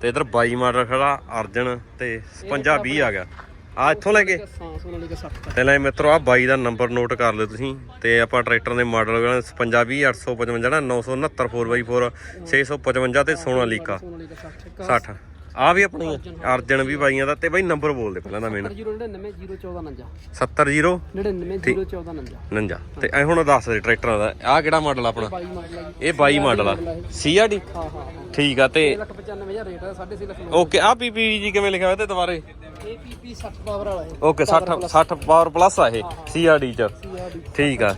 ਤੇ ਇਧਰ 22 ਮਾਡਲ ਖੜਾ ਅਰਜਨ ਤੇ 55 20 ਆ ਗਿਆ। ਆ ਇੱਥੋਂ ਲੈ ਕੇ? ਹਾਂ ਸੋਨਾ ਲਈ 60 ਤੇ ਲੈ ਮਿੱਤਰੋ ਆ 22 ਦਾ ਨੰਬਰ ਨੋਟ ਕਰ ਲਿਓ ਤੁਸੀਂ। ਤੇ ਆਪਾਂ ਟਰੈਕਟਰ ਦੇ ਮਾਡਲ 55 20 855 ਨਾ 969 4x4 655 ਤੇ ਸੋਨਾਲੀਕਾ ਸੋਨਾ 60 60 ਆ ਵੀ ਆਪਣੀ। ਅਰਜਨ ਵੀ ਬਾਈਆਂ ਦਾ ਤੇ ਬਾਈ ਨੰਬਰ ਬੋਲ ਦੇ ਪਹਿਲਾਂ ਦਾ ਮੈਨੂੰ 099 014 70 0 99 014 49 ਤੇ ਐ ਹੁਣ ਦੱਸ ਦੇ ਟਰੈਕਟਰਾਂ ਦਾ। ਆ ਕਿਹੜਾ ਮਾਡਲ ਆਪਣਾ? 22 ਮਾਡਲ ਹੈ ਜੀ। ਇਹ 22 ਮਾਡਲ ਆ। ਸੀਆਰਡੀ ਹਾਂ ਹਾਂ ਠੀਕ ਆ ਤੇ 95000 ਰੇਟ ਹੈ 6.5 ਲੱਖ ਓਕੇ ਆ ਪੀਪੀ ਜੀ ਕਿਵੇਂ ਲਿਖਿਆ ਹੋਇਆ ਤੇ ਦੁਬਾਰੇ? ਇਹ ਪੀਪੀ 60 ਪਾਵਰ ਵਾਲਾ ਹੈ ਓਕੇ 60 60 ਪਾਵਰ ਪਲੱਸ ਆ ਇਹ ਸੀਆਰਡੀ ਚ। ਸੀਆਰਡੀ ਠੀਕ ਆ।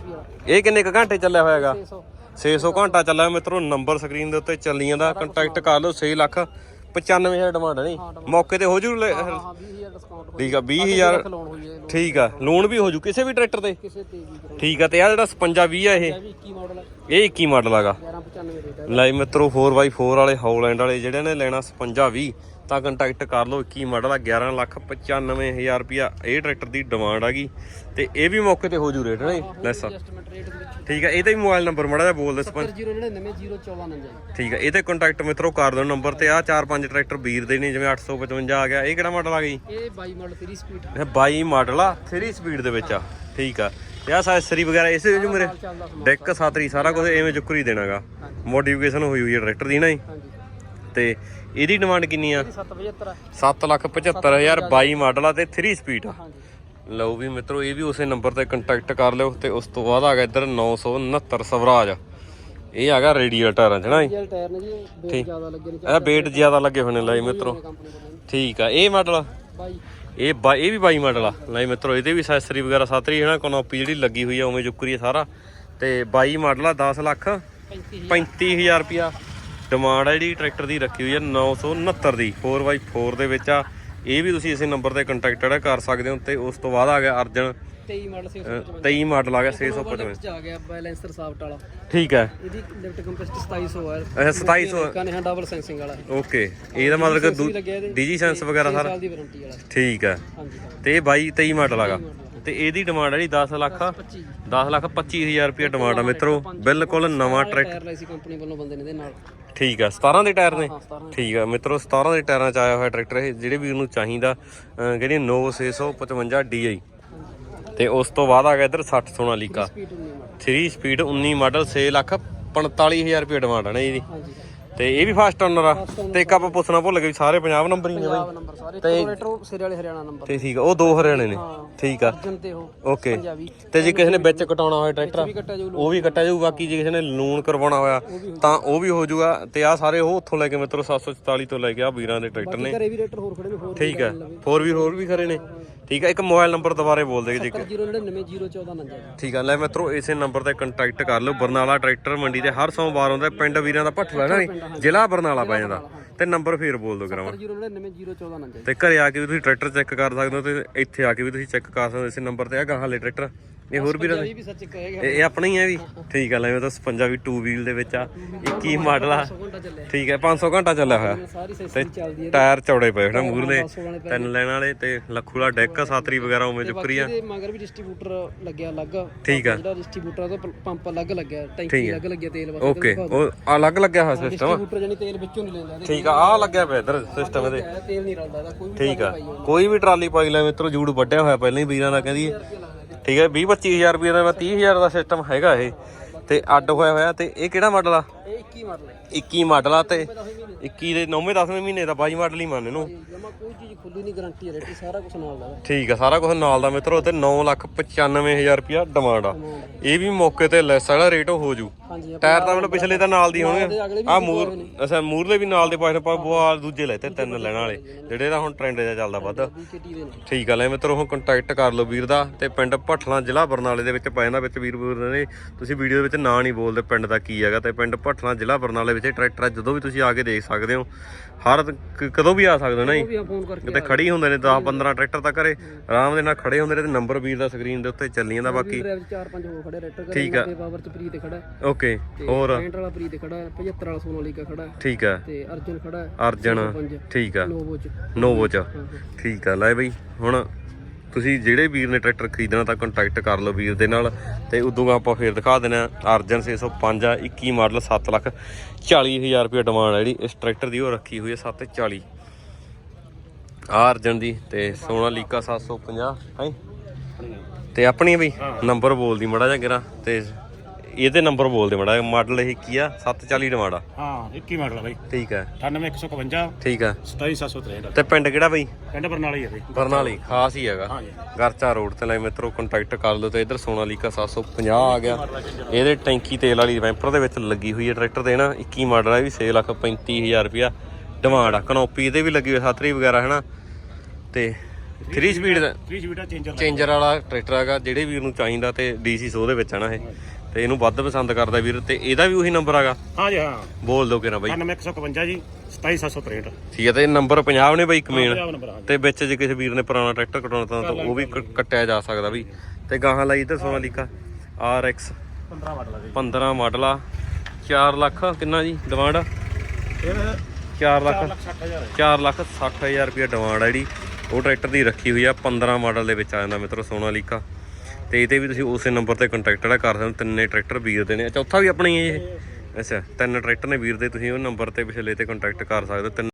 ਇਹ ਕਿੰਨੇ ਕ ਘੰਟੇ ਚੱਲਿਆ ਹੋਇਆਗਾ? 600 600 ਘੰਟਾ ਚੱਲਿਆ ਮਿੱਤਰੋ ਨੰਬਰ ਸਕਰੀਨ ਦੇ ਉੱਤੇ ਚੱਲੀ ਜਾਂਦਾ ਕੰਟੈਕਟ ਕਰ ਲਓ 6 ਲੱਖ। 95000 ਡਿਮਾਂਡ ਨਹੀਂ ਮੌਕੇ ਤੇ ਹੋ ਜੂ ਲੈ- ਹਾਂ ਹਾਂ 20000 ਡਿਸਕਾਊਂਟ ਠੀਕ ਆ 20000 ਲੋਨ ਹੋਈ ਹੈ ਲੋਨ ਠੀਕ ਆ ਲੋਨ ਵੀ ਹੋ ਜੂ ਕਿਸੇ ਵੀ ਟਰੈਕਟਰ ਤੇ? ਕਿਸੇ ਤੇ ਵੀ ਕਰੋ ਠੀਕ ਆ ਤੇ ਆ ਜਿਹੜਾ 55 20 ਆ ਇਹ? ਇਹ ਵੀ 21 ਮਾਡਲ ਹੈ ਇਹ 21 ਮਾਡਲ ਹੈਗਾ 1195 ਰੇਟ ਹੈ ਲੈ ਮਿੱਤਰੋ 4x4 ਵਾਲੇ ਹੌਲੈਂਡ ਵਾਲੇ ਜਿਹੜੇ ਨੇ ਲੈਣਾ 55 20 ਤਾਂ ਕੰਟੈਕਟ ਕਰ ਲਓ 21 ਮਾਡਲ ਆ 11 ਲੱਖ 95000 ਰੁਪਿਆ ਇਹ ਟਰੈਕਟਰ ਦੀ ਡਿਮਾਂਡ ਹੈਗੀ ਤੇ ਇਹ ਵੀ ਮੌਕੇ ਤੇ ਹੋ ਜੂ ਰੇਟ ਨਹੀਂ? ਲੈਸ ਵਿੱਚ। ਠੀਕ ਆ ਇਹ ਤੇ ਵੀ ਮੋਬਾਈਲ ਨੰਬਰ ਮੜਾ ਜਿਹਾ ਬੋਲ ਦੇ ਸਪੰ 099 014 ਜੀ ਠੀਕ ਆ ਇਹ ਤੇ ਕੰਟੈਕਟ ਮਿੱਤਰੋ ਕਰ ਦਿਓ ਨੰਬਰ ਤੇ। ਆ ਚਾਰ ਪੰਜ ਟਰੈਕਟਰ ਵੀਰ ਦੇ ਨੇ ਜਿਵੇਂ 855 ਆ ਗਿਆ। ਇਹ ਕਿਹੜਾ ਮਾਡਲ ਆ ਗਈ? ਇਹ 22 ਮਾਡਲ 3 ਸਪੀਡ ਇਹ 22 ਮਾਡਲ ਆ 3 ਸਪੀਡ ਦੇ ਵਿੱਚ ਆ। ਠੀਕ ਆ। ਤੇ ਆ ਸਾਇਸਰੀ ਵਗੈਰਾ ਇਸੇ ਜੋ ਮੇਰੇ ਡੈਕ ਸਾਤਰੀ ਸਾਰਾ ਕੁਝ ਐਵੇਂ ਜੁਕਰੀ ਦੇਣਾਗਾ। ਮੋਡੀਫਿਕੇਸ਼ਨ ਹੋਈ ਹੋਈ ਹੈ ਟਰੈਕਟਰ ਦੀ ਨਾ ਜੀ ਤੇ ਇਹਦੀ ਡਿਮਾਂਡ ਕਿੰਨੀ ਆ? ਇਹ 775 7 ਲੱਖ 75000 22 ਮਾਡਲ ਆ ਤੇ 3 ਸਪੀਡ ਆ। ਲਓ ਵੀ ਮਿੱਤਰੋ ਇਹ ਵੀ ਉਸੇ ਨੰਬਰ ਤੇ ਕੰਟੈਕਟ ਕਰ ਲਿਓ ਤੇ ਉਸ ਤੋਂ ਬਾਅਦ ਆ ਗਿਆ ਇੱਧਰ 969 ਸਵਰਾਜ। ਇਹ ਹੈਗਾ ਰੇਡੀਅਲ ਟਾਇਰਾਂ ਚ ਨਾ ਜੀ? ਜਲ ਟਾਇਰ ਨੇ ਜੀ ਬੇਟ ਜ਼ਿਆਦਾ ਲੱਗੇ ਨੇ। ਜ਼ਿਆਦਾ ਲੱਗੇ ਹੋਣੇ ਲਈ ਮਿੱਤਰੋ। ਠੀਕ ਆ ਇਹ ਮਾਡਲ 22 ਇਹ ਇਹ ਵੀ 22 ਮਾਡਲ ਆ। ਲਈ ਮਿੱਤਰੋ ਇਹਦੇ ਵੀ ਅਸੈਸਰੀ ਵਗੈਰਾ ਸਾਤਰੀ ਹੈ ਨਾ ਕਨੋਪੀ ਜਿਹੜੀ ਲੱਗੀ ਹੋਈ ਆ ਉਵੇਂ ਜੁਕਰੀ ਆ ਸਾਰਾ। ਤੇ 22 ਮਾਡਲ ਆ 10 ਲੱਖ 35 35000 ਰੁਪਿਆ ਡਿਮਾਂਡ ਆ ਜਿਹੜੀ ਟਰੈਕਟਰ ਦੀ ਰੱਖੀ ਹੋਈ ਆ 969 ਦੀ 4x4 ਦੇ ਵਿੱਚ ਆ। ਇਹ ਵੀ ਤੁਸੀਂ ਇਸੇ ਨੰਬਰ ਤੇ ਕੰਟੈਕਟ ਜਿਹੜਾ ਕਰ ਸਕਦੇ ਹੋ ਤੇ ਉਸ ਤੋਂ ਬਾਅਦ ਆ ਗਿਆ ਅਰਜਨ 23 ਮਾਡਲ 655 23 ਮਾਡਲ ਆ ਗਿਆ 655 ਚ ਆ ਗਿਆ ਬੈਲੈਂਸਰ ਸਾਫਟ ਵਾਲਾ। ਠੀਕ ਹੈ। ਇਹਦੀ ਲਿਫਟ ਕੰਪੈਸਟ 2700 ਹੈ ਅੱਛਾ 2700 ਕਾਨੇ ਹਾਂ ਡਬਲ ਸੈਂਸਿੰਗ ਵਾਲਾ। ਓਕੇ ਇਹਦਾ ਮਤਲਬ ਕਿ ਡੀਜੀ ਸੈਂਸ ਵਗੈਰਾ ਸਾਰਾ। ਸਾਲ ਦੀ ਵਾਰੰਟੀ ਵਾਲਾ। ਠੀਕ ਹੈ। ਤੇ ਇਹ 22 23 ਮਾਡਲ ਆਗਾ। ਤੇ ਇਹਦੀ ਡਿਮਾਂਡ ਹੈ ਜੀ 10 ਲੱਖ 25 10 ਲੱਖ 25000 ਰੁਪਏ ਡਿਮਾਂਡ ਆ ਮਿੱਤਰੋ। ਬਿਲਕੁਲ ਨਵਾਂ ਟਰੈਕ ਟਾਇਰ ਲਈ ਸੀ ਕੰਪਨੀ ਵੱਲੋਂ ਬੰਦੇ ਨੇ ਇਹਦੇ ਨਾਲ। ਠੀਕ ਆ 17 ਦੇ ਟਾਇਰ ਨੇ? ਹਾਂ 17 ਠੀਕ ਆ ਮਿੱਤਰੋ 17 ਦੇ ਟਾਇਰਾਂ ਚ ਆਇਆ ਹੋਇਆ ਟਰੈਕਟਰ ਇਹ ਜਿਹੜੇ ਵੀਰ ਨੂੰ ਚਾਹੀਦਾ ਅਹ ਜਿਹੜੀ 9655 DI ਤੇ ਉਸ ਤੋਂ ਬਾਅਦ ਆ ਗਿਆ ਇੱਧਰ 60 Sonalika speed 19 model 3 speed 19 model 6 lakh 45000 ਰੁਪਏ ਡਿਮਾਂਡ ਹੈ ਨਾ ਇਹਦੀ। ਹਾਂਜੀ। ਤੇ ਇਹ ਵੀ ਫਾਸਟ ਓਨਰ ਆ। ਤੇ ਇੱਕ ਆਪਾਂ ਪੁੱਛਣਾ ਭੁੱਲ ਗਏ ਵੀ ਸਾਰੇ ਪੰਜਾਬ ਨੰਬਰ ਹੀ ਨੇ ਬਾਈ। ਨੰਬਰ ਸਾਰੇ। ਸਿਰੇ ਵਾਲੇ ਹਰਿਆਣਾ ਨੰਬਰ ਤੇ ਠੀਕ ਆ ਉਹ ਦੋ ਹਰਿਆਣੇ ਨੇ। ਠੀਕ ਆ। ਓਕੇ। ਤੇ ਜੇ ਕਿਸੇ ਨੇ ਵਿੱਚ ਕਟਾਉਣਾ ਹੋਇਆ ਟਰੈਕਟਰ ਉਹ ਵੀ ਕੱਟਿਆ ਜਾਊ। ਬਾਕੀ ਜੇ ਕਿਸੇ ਨੇ ਲੂਣ ਕਰਵਾਉਣਾ ਹੋਇਆ ਤਾਂ ਉਹ ਵੀ ਹੋ ਜਾਊਗਾ। ਤੇ ਆ ਸਾਰੇ ਉਹ ਉੱਥੋਂ ਲੈ ਕੇ ਮਿੱਤਰੋ 744 ਤੋਂ ਲੈ ਕੇ ਆ ਵੀਰਾਂ ਦੇ ਟਰੈਕਟਰ ਨੇ। ਘਰੇ ਵੀ ਰੇਟਰ ਹੋਰ ਖੜੇ ਨੇ ਹੋਰ ਠੀਕ ਹੈ 4 ਵੀ ਹੋਰ ਵੀ ਖਰੇ ਨੇ। ਠੀਕ ਹੈ ਇੱਕ ਮੋਬਾਈਲ ਨੰਬਰ ਦੁਬਾਰੇ ਬੋਲ ਦੇ ਜੀ 099 014 ਨੰਜਾ ਠੀਕ ਆ ਲੈ ਮਿੱਤਰੋ ਇਸੇ ਨੰਬਰ ਤੇ ਕੰਟੈਕਟ ਕਰ ਲਓ। ਬਰਨਾਲਾ ਟਰੈਕਟਰ ਮੰਡੀ ਤੇ ਹਰ ਸੋਮਵਾਰ ਆਉਂਦਾ ਪਿੰਡ ਵੀਰਾਂ ਦਾ ਭੱਠਲਾ ਨਾ ਜੀ? ਜ਼ਿਲ੍ਹਾ ਬਰਨਾਲਾ ਪੈ ਜਾਂਦਾ। ਤੇ ਨੰਬਰ ਫੇਰ ਬੋਲ ਦਿਓ ਕਰਾਵਾਂ 099 014 ਨੰਜਾ ਤੇ ਘਰੇ ਆ ਕੇ ਵੀ ਤੁਸੀਂ ਟਰੈਕਟਰ ਚੈੱਕ ਕਰ ਸਕਦੇ ਹੋ ਤੇ ਇੱਥੇ ਆ ਕੇ ਵੀ ਤੁਸੀਂ ਚੈੱਕ ਕਰ ਸਕਦੇ ਹੋ ਇਸੇ ਨੰਬਰ ਤੇ ਆ ਗਾਹਾਂ ਲੈ ਟਰੈਕਟਰ। ਇਹ ਹੋਰ ਵੀਰਾਂ ਦੇ ਵੀ ਸੱਚ ਕਹੇਗਾ ਇਹ ਆਪਣਾ ਹੀ ਹੈ ਵੀ। ਠੀਕ ਆ ਲੈ ਮੈਂ ਤਾਂ 55 ਵੀ 2 ਵੀਲ ਦੇ ਵਿੱਚ ਆ। 21 ਮਾਡਲ ਆ? ਠੀਕ ਹੈ 500 ਘੰਟਾ ਚੱਲਿਆ ਹੋਇਆ। ਹੈ ਟਾਇਰ ਚੌੜੇ ਪਏ ਹਨ ਮੂਰਲੇ 500 ਵਾਲੇ ਪੈ ਤਿੰਨ ਲੈਣ ਵਾਲੇ ਤੇ ਲੱਖੂਲਾ ਡੈਕ ਸਾਤਰੀ ਵਗੈਰਾ ਉਵੇਂ ਚੁੱਕਰੀ ਆ। ਇਹਦੇ ਮਗਰ ਵੀ ਡਿਸਟ੍ਰੀਬਿਊਟਰ ਲੱਗਿਆ ਅਲੱਗ। ਠੀਕ ਆ। ਜਿਹੜਾ ਡਿਸਟ੍ਰੀਬਿਊਟਰ ਪ- ਪੰਪ ਅਲੱਗ ਲੱਗਿਆ ਟੈਂਕੀ ਅਲੱਗ ਲੱਗਿਆ ਤੇਲ ਵਾਸਤੇ ਓਕੇ ਉਹ ਅਲੱਗ ਲੱਗਿਆ ਹੋਇਆ ਸਿਸਟਮ ਡਿਸਟ੍ਰੀਬਿਊਟਰ ਜਾਨੀ ਤੇਲ ਵਿੱਚੋਂ ਨਹੀਂ ਲੈਂਦਾ ਠੀਕ ਆ ਆ ਲੱਗਿਆ ਪਿਆ ਇਧਰ ਸਿਸਟਮ ਇਹਦੇ। ਇਹ ਤੇਲ ਨਹੀਂ ਰਲਦਾ ਇਹਦਾ ਕੋਈ ਵੀ ਠੀਕ ਆ। ਕੋਈ ਵੀ ਟਰਾਲੀ ਪਾਈ ਲੈ ਮਿੱਤਰੋ ਜੂੜ ਵੱਡਿਆ ਹੋਇਆ ਪਹਿਲਾਂ ਹੀ ਵੀਰਾਂ ਦਾ ਕਹਿੰਦੀ ਠੀਕ ਹੈ 20 25000 ਰੁਪਏ ਦਾ 30000 ਦਾ ਸਿਸਟਮ ਹੈਗਾ ਇਹ। ਤੇ ਅੱਡ ਹੋਇਆ ਹੋਇਆ ਤੇ ਇਹ ਕਿਹੜਾ ਮਾਡਲ ਆ? ਇਹ 21 ਮਾਡਲ ਹੈ 21 ਮਾਡਲ ਆ ਤੇ 21 ਦੇ 9ਵੇਂ 10ਵੇਂ ਮਹੀਨੇ ਦਾ 22 ਮਾਡਲ ਹੀ ਮੰਨ ਇਹਨੂੰ ਜਮਾ ਕੋਈ ਚੀਜ਼ ਖੁੱਲੀ ਨਹੀਂ ਗਾਰੰਟੀ ਹੈ ਰੇਟੀ ਸਾਰਾ ਕੁਝ ਨਾਲ ਦਾ ਠੀਕ ਆ ਸਾਰਾ ਕੁਝ ਨਾਲ ਦਾ ਮਿੱਤਰੋ ਤੇ 995000 ਰੁਪਿਆ ਡਿਮਾਂਡ ਆ। ਇਹ ਵੀ ਮੌਕੇ ਤੇ ਲੈਸ ਵਾਲਾ ਰੇਟ ਹੋ ਜੂ। ਟਾਇਰ ਤਾਂ ਮਤਲਬ ਪਿਛਲੇ ਤਾਂ ਨਾਲ ਦੀ ਹੋਣਗੇ। ਆ ਮੂਰ ਅੱਛਾ ਮੂਰਲੇ ਵੀ ਨਾਲ ਦੇ ਪਾਸੇ ਪਾ ਬੁਆ ਦੂਜੇ ਲੈਤੇ ਤਿੰਨ ਲੈਣ ਵਾਲੇ। ਜਿਹੜੇ ਦਾ ਹੁਣ ਟ੍ਰੈਂਡ ਜਿਹਾ ਚੱਲਦਾ ਵੱਧ। ਠੀਕ ਆ ਲੈ ਮਿੱਤਰੋ ਹੁਣ ਕੰਟੈਕਟ ਕਰ ਲਓ ਵੀਰ ਦਾ ਤੇ ਪਿੰਡ ਭੱਠਲਾ ਜ਼ਿਲ੍ਹਾ ਬਰਨਾਲੇ ਦੇ ਵਿੱਚ ਪੈ ਜਾਂਦਾ ਵਿੱਚ ਵੀਰ ਵੀਰ ਨੇ ਤੁਸੀਂ ਵੀਡੀਓ ਦੇ ਵਿੱਚ ਨਾਂ ਨਹੀਂ ਬੋਲਦੇ ਪਿੰਡ ਦਾ ਕੀ ਹੈਗਾ ਤੇ ਪਿੰਡ ਭੱਠਲਾ ਜ਼ਿਲ੍ਹਾ ਬਰਨਾਲੇ ਵਿੱਚ ਟਰੈਕਟਰ ਜਦੋਂ ਵੀ ਤੁਸੀਂ ਆ ਕੇ ਦੇਖ ਸਕਦੇ ਹੋ। ਹਰ ਕ- ਕਦੋਂ ਵੀ ਆ ਸਕਦੇ ਹੋ ਨਾ ਜੀ। ਫੋਨ ਕਰਕੇ ਕਿਤੇ ਖੜੀ ਹੁੰਦੇ ਨੇ 10 15 ਟਰੈਕਟਰ ਤਾਂ ਘਰੇ ਆਰਾਮ ਦੇ ਨਾਲ ਖੜੇ ਹੁੰਦੇ ਨੇ ਤੇ ਨੰਬਰ ਵੀਰ ਦਾ ਸਕਰੀਨ ਦੇ ਉੱਤੇ ਚੱਲੀ ਜਾਂਦਾ ਬਾਕੀ। ਚਾਰ ਪੰਜ ਹੋ ਖੜੇ ਰੇਟਰ ਠੀਕ ਆ। ਤੇ ਪਾਵਰ ਚ ਪ੍ਰੀਤ ਖੜਾ। ਹੈ, ਓਕੇ ਹੋਰ? 65 ਵਾਲਾ ਪ੍ਰੀਤ ਖੜਾ ਹੈ, 75 ਵਾਲਾ ਸੋਨਾਲੀਕਾ ਖੜਾ। ਹੈ, ਠੀਕ ਆ। ਤੇ ਅਰਜਨ ਖੜਾ ਹੈ, ਅਰਜਨ ਪੰਜ ਠੀਕ ਆ। ਨੋਵੋ ਚ। ਨੋਵੋ। ਠੀਕ ਆ ਲੈ ਬਈ ਹੁਣ ਤੁਸੀਂ ਜਿਹੜੇ ਵੀਰ ਨੇ ਟਰੈਕਟਰ ਖਰੀਦਣਾ ਤਾਂ ਕੰਟੈਕਟ ਕਰ ਲਓ ਵੀਰ ਦੇ ਨਾਲ ਤੇ ਉਦੋਂ ਆਪਾਂ ਫੇਰ ਦਿਖਾ ਦੇਣਾ ਅਰਜਨ 605 ਆ 21 ਮਾਡਲ 7 ਲੱਖ 40000 ਰੁਪਏ ਡਿਮਾਂਡ ਹੈ ਜਿਹੜੀ। ਇਸ ਟਰੈਕਟਰ ਦੀ ਉਹ ਰੱਖੀ ਹੋਈ ਹੈ 740 ਆ ਅਰਜਨ ਦੀ ਤੇ ਸੋਨਾਲੀਕਾ 750 ਹੈ? ਤੇ ਆਪਣੀ ਬਈ? ਨੰਬਰ ਬੋਲਦੀ ਮੜਾ ਜਾ ਗਿਰਾ ਤੇ ਇਹਦੇ ਨੰਬਰ ਬੋਲਦੇ ਮੜਾ ਮਾਡਲ ਇਹ ਕੀ ਆ? 740 ਡਿਮਾਂਡ ਆ ਹਾਂ 21 ਮਾਡਲ ਆ ਬਾਈ। ਠੀਕ ਹੈ 98151 ਠੀਕ ਹੈ 27763 ਤੇ ਪਿੰਡ ਕਿਹੜਾ ਬਈ? ਪਿੰਡ ਬਰਨਾਲੀ ਆ ਬਾਈ। ਬਰਨਾਲੀ ਖਾਸ ਹੀ ਹੈਗਾ। ਹਾਂਜੀ। ਗਰਚਾ ਰੋਡ ਤੇ ਲੈ ਮਿੱਤਰੋ ਕੰਟੈਕਟ ਕਰ ਲਓ ਤੇ ਇਧਰ ਸੋਨਾਲੀਕਾ 750 ਆ ਗਿਆ। ਇਹਦੇ ਟੈਂਕੀ ਤੇਲ ਵਾਲੀ ਵੈਂਪਰ ਦੇ ਵਿੱਚ ਲੱਗੀ ਹੋਈ ਹੈ ਟਰੈਕਟਰ ਦੇ ਨਾ 21 ਮਾਡਲ ਹੈ ਵੀ 6 ਲੱਖ 35000 ਰੁਪਿਆ ਡਿਮਾਂਡ ਆ। ਕਨੋਪੀ ਇਹਦੇ ਵੀ ਲੱਗੀ ਹੋਈ ਸਾਤਰੀ ਵਗੈਰਾ ਹੈ ਨਾ ਤੇ 3 ਸਪੀਡ ਦਾ 3 ਸਪੀਡਾ ਚੇਂਜਰ ਚੇਂਜਰ ਵਾਲਾ। ਟਰੈਕਟਰ ਹੈਗਾ ਜਿਹੜੇ ਵੀਰ ਨੂੰ ਚਾਹੀਦਾ ਤੇ ਡੀਸੀ ਸੋ ਦੇ ਵਿੱਚ ਨਾ ਇਹ? ਤੇ ਇਹਨੂੰ ਵੱਧ ਪਸੰਦ ਕਰਦਾ ਵੀਰ ਤੇ ਇਹਦਾ ਵੀ ਉਹੀ ਨੰਬਰ ਹੈਗਾ ਹਾਂ ਜੀ ਹਾਂ। ਬੋਲ ਦੋ ਕਿਰਾ ਬਾਈ। 98151 ਜੀ 27763 ਠੀਕ ਹੈ ਤੇ ਨੰਬਰ 50 ਨੇ ਬਾਈ ਕਮੇਨ ਪੰਜਾਬ ਤੇ ਵਿੱਚ ਜੇ ਕਿਸੇ ਵੀਰ ਨੇ ਪੁਰਾਣਾ ਟਰੈਕਟਰ ਕਟਾਉਣਾ ਤਾਂ ਉਹ ਵੀ ਕੱਟਿਆ ਜਾ ਸਕਦਾ ਵੀ। ਤੇ ਗਾਹਾਂ ਲਈ ਇਧਰ ਸੋਨਾਲੀਕਾ RX 15 ਮਾਡਲ ਆ ਜੀ। 15 ਮਾਡਲ ਆ। 4 ਲੱਖ ਕਿੰਨਾ ਜੀ ਡਿਮਾਂਡ ਇਹ 4 ਲੱਖ। 60000 4 ਲੱਖ 60000 ਰੁਪਏ ਡਿਮਾਂਡ ਆ ਜਿਹੜੀ। ਉਹ ਟਰੈਕਟਰ ਦੀ ਰੱਖੀ ਹੋਈ ਆ 15 ਮਾਡਲ ਦੇ ਵਿੱਚ ਆ ਜਾਂਦਾ ਮਿੱਤਰੋ ਸੋਨਾਲੀਕਾ ਤੇ ਇਹਦੇ ਵੀ ਤੁਸੀਂ ਉਸੇ ਨੰਬਰ ਤੇ ਕੰਟੈਕਟ ਜਿਹੜਾ ਕਰ ਸਕਦੇ ਹੋ, ਤਿੰਨੇ ਟਰੈਕਟਰ ਵੀਰ ਦੇ ਨੇ। ਚੌਥਾ ਵੀ ਆਪਣੀ ਇਹ? ਅੱਛਾ, ਤਿੰਨ ਟਰੈਕਟਰ ਨੇ ਵੀਰ ਦੇ, ਤੁਸੀਂ ਉਹ ਨੰਬਰ ਤੇ ਪਿਛਲੇ ਤੇ ਕੰਟੈਕਟ ਕਰ ਸਕਦੇ ਹੋ, ਤਿੰਨ